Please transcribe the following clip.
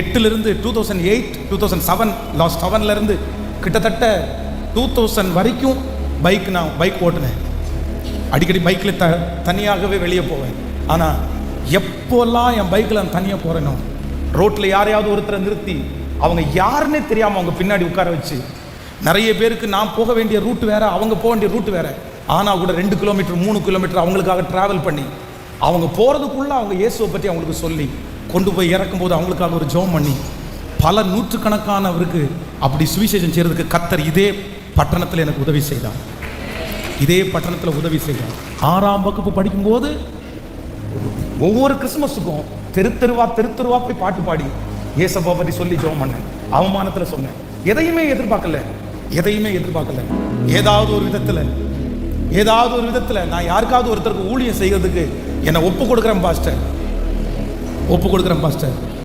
எட்டுலேருந்து two thousand eight two thousand seven last செவன்லேருந்து கிட்டத்தட்ட two thousand வரைக்கும் பைக் நான் பைக் ஓட்டினேன். அடிக்கடி பைக்கில் த தனியாகவே வெளியே போவேன். ஆனால் எப்போல்லாம் என் பைக்கில் நான் தனியாக போகிறேனோ ரோட்டில் யாரையாவது ஒருத்தரை நிறுத்தி அவங்க யாருன்னே தெரியாமல் அவங்க பின்னாடி உட்கார வச்சு நிறைய பேருக்கு நான் போக வேண்டிய ரூட் வேறு அவங்க போக வேண்டிய ரூட் வேறு. ஆனால் கூட ரெண்டு கிலோமீட்டர் மூணு கிலோமீட்டர் அவங்களுக்காக ட்ராவல் பண்ணி அவங்க போகிறதுக்குள்ளே அவங்க இயேசுவை பற்றி அவங்களுக்கு சொல்லி கொண்டு போய் இறக்கும்போது அவங்களுக்காக ஒரு ஜோம் பண்ணி பல நூற்றுக்கணக்கானவருக்கு அப்படி சுவிசேஷம் செய்கிறதுக்கு கத்தர் இதே பட்டணத்தில் எனக்கு உதவி செய்தார். இதே பட்டணத்தில் உதவி செய்தார். ஆறாம் வகுப்பு படிக்கும்போது ஒவ்வொரு கிறிஸ்மஸுக்கும் தெரு தெருவா தெரு தெருவா போய் பாட்டு பாடி ஏசப்பா பற்றி சொல்லி ஜோம் பண்ணேன். அவமானத்தில் சொன்னேன். எதையுமே எதிர்பார்க்கல. எதையுமே எதிர்பார்க்கல. ஏதாவது ஒரு விதத்தில் ஏதாவது ஒரு விதத்தில் நான் யாருக்காவது ஒருத்தருக்கு ஊழியம் செய்கிறதுக்கு என்னை ஒப்பு கொடுக்குறேன் பாஸ்டர். ஒப்பு கொடுக்குறேன் பாஸ்டர்.